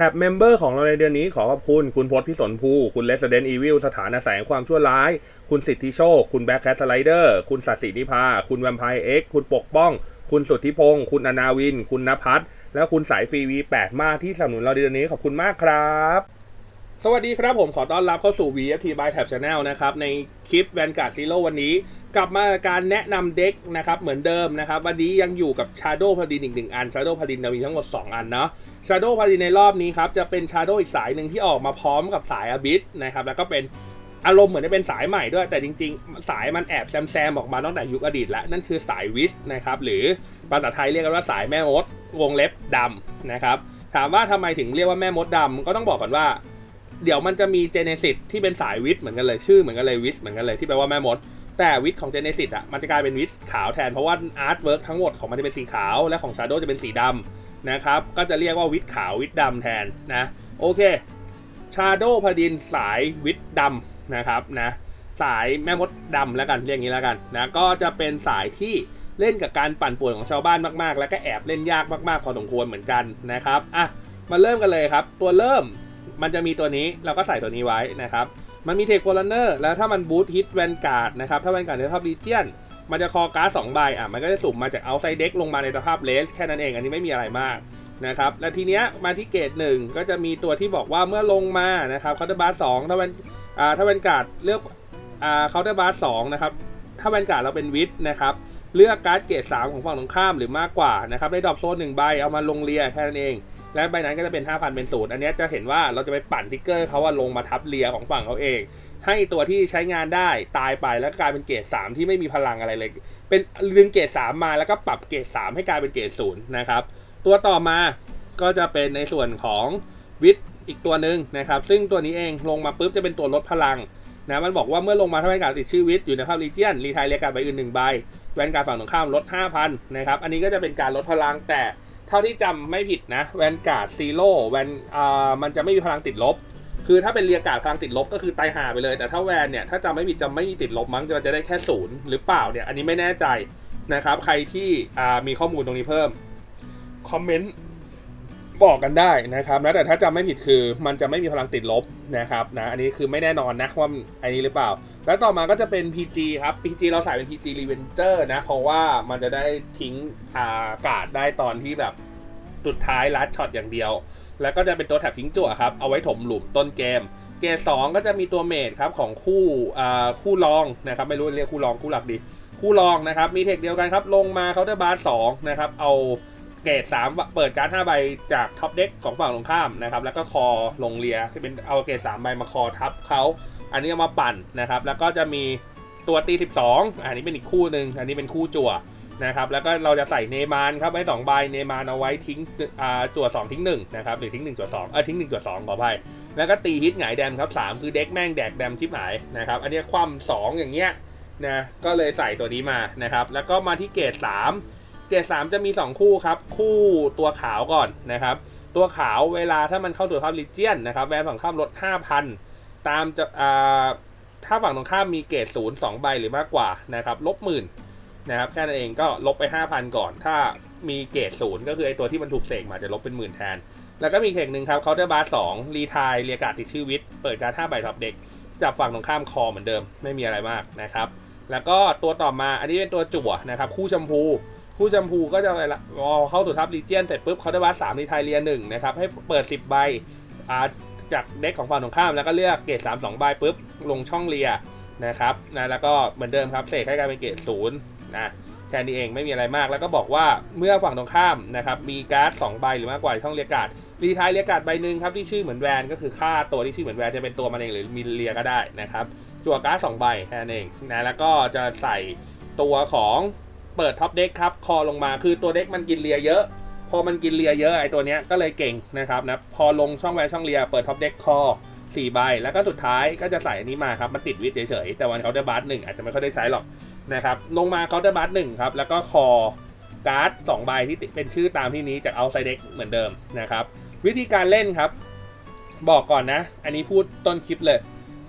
ท็บเมมเบอร์ของเราในเดือนนี้ขอขอบคุณ คุณพศพิสนภู คุณ Resident Evil สถานแห่งความชั่วร้าย คุณสิทธิโชค คุณแบ็คแคสไลเดอร์ คุณสัตย์ศรีนิพา คุณแวมไพร์เอ็กคุณปกป้อง คุณสุทธิพงศ์คุณอนาวิน คุณนภัสและคุณสายฟรีวี8มาที่สนับสนุนเราในเดือนนี้ขอบคุณมากครับ สวัสดีครับผมขอต้อนรับเข้าสู่ VFT by Tab Channel นะครับในคลิป Vanguard Zero วันนี้ กลับมาการแนะนำเด็กนะครับเหมือนเดิมนะครับ วันนี้ยังอยู่กับ Shadow p a l a d i n อีกหนึ่งอัน Shadow p a l a d i n เรามีทั้งหมด 2 อันเนาะ Shadow p a l a d i n ในรอบนี้ครับ จะเป็น Shadow อีกสายหนึ่งที่ออกมาพร้อมกับสาย Abyss นะครับ แล้วก็เป็นอารมณ์เหมือนจะเป็นสายใหม่ด้วย แต่จริง ๆ สายมันแอบแซมๆออกมาตั้งแต่ยุคอดีตแล้ว นั่นคือสายวิสนะครับหรือภาษาไทยเรียกกันว่าสายแม่มดวงเล็บดำนะครับถามว่าทำไมถึงเรียกว่าแม่มดดำก็ต้องบอกก่อนว่า เดี๋ยวมันจะมีเจเนซิสที่เป็นสายวิทย์เหมือนกันเลยชื่อเหมือนกันเลยวิทย์เหมือนกันเลยที่แปลว่าแม่มด แต่วิทของเจเนซิสอะมันจะกลายเป็นวิทขาวแทนเพราะว่าอาร์ตเวิร์กทั้งหมดของมันจะเป็นสีขาวและของชาโดจะเป็นสีดำนะครับก็จะเรียกว่าวิทขาววิทดำแทนนะโอเคชาโดพดินสายวิทดำนะครับนะสายแม่มดดำแล้วกันเรียกงี้แล้วกันนะก็จะเป็นสายที่เล่นกับการปั่นป่วนของชาวบ้านมากๆ แล้วก็แอบเล่นยากมากๆพอสมควรเหมือนกันนะครับอะมาเริ่มกันเลยครับ ตัวเริ่มมันจะมีตัวนี้เราก็ใส่ตัวนี้ไว้นะครับ มันมีเทคโฟลเนอร์แล้วถ้ามันบูทฮิตแวนการ์ดนะครับ ถ้าแวนการ์ดในสภาพรีเจียนมันจะคอการ์ดสองใบอะมันก็จะสุ่มมาจากเอาไซเด็กลงมาในสภาพเลสแค่นั้นเองอันนี้ไม่มีอะไรมากนะครับและทีเนี้ยมาที่เกรดหนึ่งก็จะมีตัวที่บอกว่าเมื่อลงมานะครับเคาน์เตอร์บาร์สองถ้าแวนอ่าถ้าแวนการ์ดเลือกอ่าเคาน์เตอร์บาร์สองนะครับถ้าแวนการ์ดเราเป็นวิทนะครับเลือกการ์ดเกรดสามของฝั่งตรงข้ามหรือมากกว่านะครับในดรอปโซนหนึ่งใบเอามาลงเรียแค่นั้นเอง และใบนั้นก็จะเป็น 5,000 เป็นศูนย์อันนี้จะเห็นว่าเราจะไปปั่นทิกเกอร์เขาว่าลงมาทับเรียของฝั่งเขาเอง ให้ตัวที่ใช้งานได้ตายไปแล้วกลายเป็นเกรด3ที่ไม่มีพลังอะไรเลย เป็นดึงเกรด3มาแล้วก็ปรับเกรด3ให้กลายเป็นเกรดศูนย์นะครับตัวต่อมาก็จะเป็นในส่วนของวิทอีกตัวหนึ่งนะครับ ซึ่งตัวนี้เองลงมาปุ๊บจะเป็นตัวลดพลังนะมันบอกว่าเมื่อลงมาถ้าแวนการติดชื่อวิทอยู่ในภาพลีเจียนรีไทยเรียกการใบอื่นหนึ่งใบแวนการฝั่งตรงข้ามลด 5,000นะครับอันนี้ก็จะเป็นการลดพลังแต่ เท่าที่จำไม่ผิดนะแวนการ์ดซีโร่แวนอ่ามันจะไม่มีพลังติดลบ คือถ้าเป็นเรียกาดพลังติดลบก็คือตายหาไปเลย แต่ถ้าแวนเนี่ยถ้าจำไม่ผิดจะไม่มีติดลบมั้งจะจะได้แค่ศูนย์หรือเปล่าเนี่ยอันนี้ไม่แน่ใจนะครับ ใครที่อ่ามีข้อมูลตรงนี้เพิ่มคอมเมนต์ บอกกันได้นะครับนะแต่ถ้าจำไม่ผิดคือมันจะไม่มีพลังติดลบนะครับนะอันนี้คือไม่แน่นอนนะว่าอันนี้หรือเปล่า แล้วต่อมาก็จะเป็น PG ครับ PG เราใส่เป็น PG Revenger นะเพราะว่ามันจะได้ทิ้งอากาศได้ตอนที่แบบสุดท้ายลัดช็อตอย่างเดียว แล้วก็จะเป็นตัวแถบทิ้งจั่วครับเอาไว้ถมหลุมต้นเกม เกมสองก็จะมีตัวเมดครับของคู่อ่าคู่รองนะครับไม่รู้เรียกคู่รองคู่หลักดีคู่รองนะครับมีเทคเดียวกันครับลงมาเคาน์เตอร์บาร์สองนะครับเอา เกรด3เปิดการ์ด5ใบจากท็อปเด็กของฝั่งตรงข้ามนะครับ แล้วก็คอลงเรียที่เป็นเอาเกรด3ใบมาคอทับเขาอันนี้เอามาปั่นนะครับ แล้วก็จะมีตัวตี 12 อันนี้เป็นอีกคู่หนึ่งอันนี้เป็นคู่จั่วนะครับ แล้วก็เราจะใส่เนมานครับไว้2ใบเนมานเอาไว้ทิ้งอ่าจั่ว2 ทิ้ง1นะครับหรือทิ้ง1จั่ว2เออทิ้ง1จั่ว2ขออภัยแล้วก็ตีฮิตหงายแดมครับ3คือเด็กแม่งแดกแดมทิพหายนะครับ อันนี้คว่ำ2อย่างเงี้ยนะก็เลยใส่ตัวนี้มานะครับ แล้วก็มาที่เกรด3 เกรดสามจะมี 2 คู่ครับ คู่ตัวขาวก่อนนะครับ ตัวขาวเวลาถ้ามันเข้าตัวภาพลิเจียนนะครับแวนฝั่งข้ามลด 5,000 ตามจะอ่าถ้าฝั่งตรงข้ามมีเกรดศูนย์สองใบหรือมากกว่านะครับลบหมื่นนะครับแค่นั้นเองก็ลบไป 5,000 ก่อน ถ้ามีเกรดศูนย์ก็คือไอตัวที่มันถูกเสกมาจะลบเป็นหมื่นแทน แล้วก็มีเทคหนึ่งครับเคาน์เตอร์บาร์สองรีทายเรียกาดติดชื่อวิทย์เปิดการ์ด5ใบท็อปเด็กจับฝั่งตรงข้ามคอเหมือนเดิมไม่มีอะไรมากนะครับ แล้วก็ตัวต่อมาอันนี้เป็นตัวจั่วนะครับ คู่ชมพู คู่แชมพูก็จะอะไรละพอเข้าสู่ทับลีเจียนเสร็จปุ๊บเขาได้วัดสามในไทยเรียหนึ่งนะครับให้เปิด 10 ใบาจากเด็กของฝั่งตรงข้ามแล้วก็เลือกเกรด3 2ใบปุ๊บลงช่องเรียนะครับนะแล้วก็เหมือนเดิมครับเสกให้กลายเป็นเกรดศูนย์นะแค่นี้เองไม่มีอะไรมากแล้วก็บอกว่าเมื่อฝั่งตรงข้ามนะครับมีการ์ด2ใบหรือมากกว่าช่องเรียกาดรีทายเรียกาดใบหนึ่งครับที่ชื่อเหมือนแวนก็คือค่าตัวที่ชื่อเหมือนแวนจะเป็นตัวมันเองหรือมีเรียก็ได้นะครับจั่วการ์ดสองใบแค่นั้นเองนะแล้วก็จะใส่ตัวของ เปิดท็อปเด็กครับคอลงมาคือตัวเด็กมันกินเลียเยอะ พอมันกินเลียเยอะไอตัวเนี้ยก็เลยเก่งนะครับนะพอลงช่องแวนช่องเลียเปิดท็อปเด็กคอสี่ใบ แล้วก็สุดท้ายก็จะใส่อันนี้มาครับ มันติดวิทย์เฉยๆ แต่วันเขาจะบาร์หนึ่งอาจจะไม่ค่อยได้ใช้หรอกนะครับ ลงมาเขาจะบาร์หนึ่งครับ แล้วก็คอการ์ดสองใบที่เป็นชื่อตามที่นี้จากเอาไซเด็กเหมือนเดิมนะครับ วิธีการเล่นครับ บอกก่อนนะ อันนี้พูดต้นคลิปเลย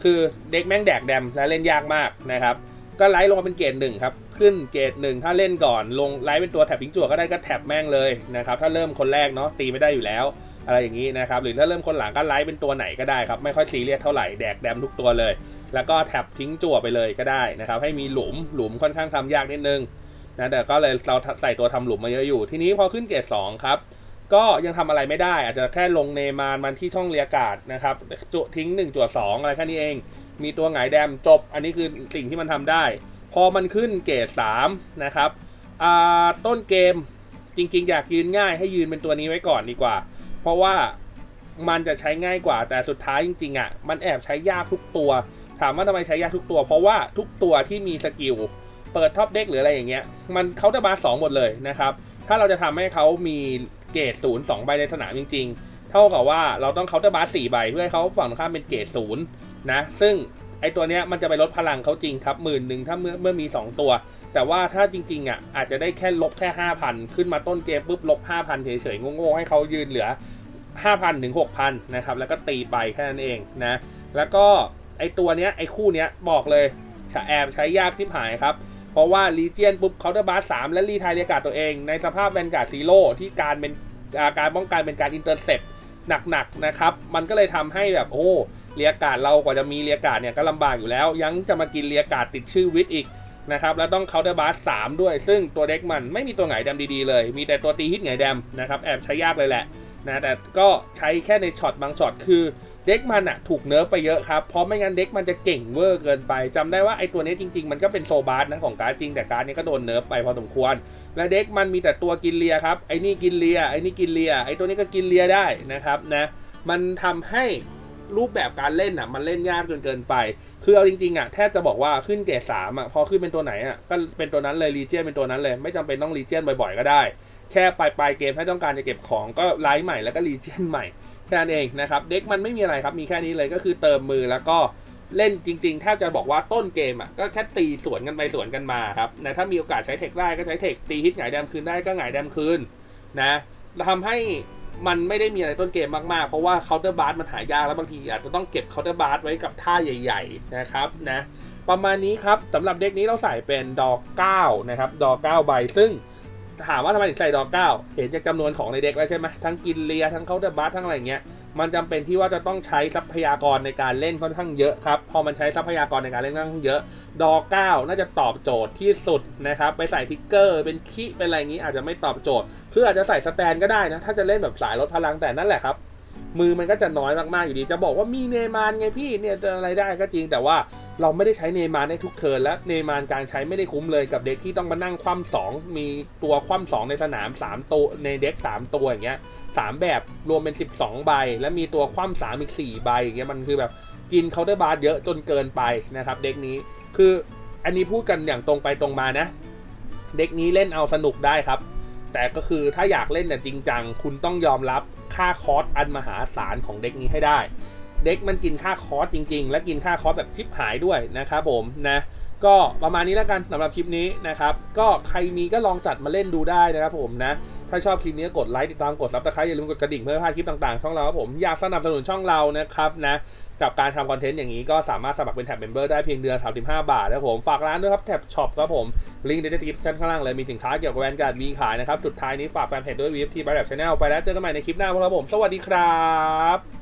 คือเด็กแม่งแดกแดมและเล่นยากมากนะครับ ก็ไลท์ลงมาเป็นเกรดหนึ่งครับ ขึ้นเกรดหนึ่งถ้าเล่นก่อนลงไลท์เป็นตัวแท็บพิงจั่วก็ได้ก็แท็บแม่งเลยนะครับถ้าเริ่มคนแรกเนาะตีไม่ได้อยู่แล้ว อะไรอย่างนี้นะครับหรือถ้าเริ่มคนหลังก็ไลท์เป็นตัวไหนก็ได้ครับไม่ค่อยซีเรียสเท่าไหร่แดกแดมทุกตัวเลย แล้วก็แท็บทิ้งจั่วไปเลยก็ได้นะครับให้มีหลุมหลุมค่อนข้างทำยากนิดนึงนะแต่ก็เลยเราใส่ตัวทำหลุมมาเยอะอยู่ ทีนี้พอขึ้นเกรดสองครับ ก็ยังทำอะไรไม่ได้ อาจจะแค่ลงเนมานมันที่ช่องเรียกาศนะครับจุทิ้ง1จั่ว2อะไรแค่นี้เอง มีตัวหงายแดมจบ อันนี้คือสิ่งที่มันทำได้ พอมันขึ้นเกรด3นะครับต้นเกมจริงๆ อยากยืนง่ายให้ยืนเป็นตัวนี้ไว้ก่อนดีกว่า เพราะว่ามันจะใช้ง่ายกว่าแต่สุดท้ายจริงๆอะมันแอบใช้ยากทุกตัว ถามว่าทำไมใช้ยากทุกตัว เพราะว่าทุกตัวที่มีสกิลเปิดท็อปเด็กหรืออะไรอย่างเงี้ยมันเขาจะบาสองหมดเลยนะครับ ถ้าเราจะทำให้เขามี เกรดศูนย์สองใบในสนามจริง ๆ เท่ากับว่าเราต้องเคาน์เตอร์บาสสี่ใบเพื่อให้เขาฝั่งตรงข้ามเป็นเกรดศูนย์นะ ซึ่งไอตัวเนี้ยมันจะไปลดพลังเขาจริงครับหมื่นหนึ่งถ้าเมื่อเมื่อมี 2 ตัว แต่ว่าถ้าจริงๆอะอาจจะได้แค่ลบแค่ 5,000 ขึ้นมาต้นเกมปุ๊บลบ 5,000 เฉยๆโง่ๆให้เขายืนเหลือ 5,000ถึง6,000นะครับแล้วก็ตีไปแค่นั้นเองนะแล้วก็ไอตัวเนี้ยไอคู่เนี้ยบอกเลยแอบใช้ยากชิบหายครับ เพราะว่าลีเจียนปุ๊บเคาน์เตอร์บาสสามและรีไทยเรียกาศตัวเอง ในสภาพแวนการ์ดซีโร่ที่การเป็นาการป้องกันเป็นการอินเตอร์เซปหนักๆนะครับ มันก็เลยทำให้แบบโอ้เรียกาศเรากว่าจะมีเรียกาศเนี่ยก็ลำบากอยู่แล้ว ยังจะมากินเรียกาศติดชื่อวิทย์อีกนะครับแล้วต้องเคาน์เตอร์บาสสามด้วย ซึ่งตัวเด็กมันไม่มีตัวไหนแดมดีๆเลย มีแต่ตัวตีฮิตไงแดมนะครับแอบใช้ยากเลยแหละ นะแต่ก็ใช้แค่ในช็อตบางช็อตคือเด็กมันอะถูกเนิร์ฟไปเยอะครับ เพราะไม่งั้นเด็กมันจะเก่งเวอร์เกินไปจำได้ว่าไอตัวนี้จริง ๆ มันก็เป็นโซบาสนะของการดจริงแต่การดนี้ก็โดนเนิร์ฟไปพอสมควร และเด็กมันมีแต่ตัวกินเลียครับไอนี่กินเลียไอนี่กินเลียไอตัวนี้ก็กินเลียได้นะครับนะมันทำให้ รูปแบบการเล่นอะ มันเล่นยากจนเกินไป คือเอาจริงๆอะแทบจะบอกว่าขึ้นเกรดสามอะพอขึ้นเป็นตัวไหนอะก็เป็นตัวนั้นเลยรีเจียนเป็นตัวนั้นเลย ไม่จำเป็นต้องรีเจียนบ่อยๆ ก็ได้ แค่ปลายปลายเกมให้ต้องการจะเก็บของก็ไลฟ์ใหม่แล้วก็รีเจียนใหม่แค่นั้นเองนะครับเด็กมันไม่มีอะไรครับมีแค่นี้เลยก็คือเติมมือแล้วก็เล่นจริงๆแทบจะบอกว่าต้นเกมอะก็แค่ตีสวนกันไปสวนกันมาครับนะถ้ามีโอกาสใช้เทคได้ก็ใช้เทคตีฮิตหงายแดมคืนได้ก็หงายแดมคืนนะทำให้ มันไม่ได้มีอะไรต้นเกมมากๆ เพราะว่าเคาน์เตอร์บาร์มันหายากแล้วบางทีอาจจะต้องเก็บเคาน์เตอร์บาร์ไว้กับท่าใหญ่ ๆ นะครับนะประมาณนี้ครับสำหรับเด็กนี้เราใส่เป็นดอก9นะครับดอก9ใบซึ่งถามว่าทำไมถึงใส่ดอกเก้าเห็นจากจำนวนของในเด็กแล้วใช่ไหมทั้งกินเลียทั้งเคาน์เตอร์บาร์ทั้งอะไรเงี้ย มันจำเป็นที่ว่าจะต้องใช้ทรัพยากรในการเล่นค่อนข้างเยอะครับ พอมันใช้ทรัพยากรในการเล่นค่อนข้างเยอะ ดอเก้าน่าจะตอบโจทย์ที่สุดนะครับ ไปใส่ทิกเกอร์ เป็นคิเป็นอะไรอย่างนี้อาจจะไม่ตอบโจทย์ คืออาจจะใส่สแตนก็ได้นะ ถ้าจะเล่นแบบสายลดพลังแต่นั่นแหละครับ มือมันก็จะน้อยมากๆอยู่ดี จะบอกว่ามีเนมานไงพี่เนี่ยอะไรได้ก็จริงแต่ว่าเราไม่ได้ใช้เนมานได้ทุกเทิร์นและเนมานการใช้ไม่ได้คุ้มเลยกับเด็กที่ต้องมานั่งคว่ำสองมีตัวคว่ำสองในสนาม3ตัวในเด็ก3 ตัวอย่างเงี้ยสามแบบรวมเป็น 12 ใบ แล้วมีตัวคว่ำสามอีก 4 ใบอย่างเงี้ยมันคือแบบกินเคาน์เตอร์บาร์เยอะจนเกินไปนะครับ เด็กนี้คืออันนี้พูดกันอย่างตรงไปตรงมานะ เด็กนี้เล่นเอาสนุกได้ครับ แต่ก็คือถ้าอยากเล่นแต่ยจริงจังคุณต้องยอมรับ ค่าคอสอันมหาศาลของเด็กนี้ให้ได้ เด็กมันกินค่าคอสจริง ๆ และกินค่าคอสแบบชิปหายด้วยนะครับผมนะก็ประมาณนี้แล้วกันสำหรับคลิปนี้นะครับ ก็ใครมีก็ลองจัดมาเล่นดูได้นะครับผมนะ ถ้าชอบคลิปนี้กดไลค์ติดตามกดซับสไครต์อย่าลืมกดกระดิ่งเพื่อไม่พลาดคลิปต่างๆ ช่องเราครับผมอยากสนับสนุนช่องเรานะครับนะกับการทำคอนเทนต์อย่างนี้ก็สามารถสมัครเป็นแท็บเมมเบอร์ได้เพียงเดือน35 บาทนะผม ฝากร้านด้วยครับแท็บช็อปครับผม ลิงก์ในดีสคริปชั่นข้างล่างเลย มีสินค้าเกี่ยวกับแวนการ์ดมีขายนะครับ จุดท้ายนี้ฝากแฟนเพจด้วยวีฟทีบายแบบชาแนลไปแล้วเจอกันใหม่ในคลิปหน้าพวกเราผม สวัสดีครับ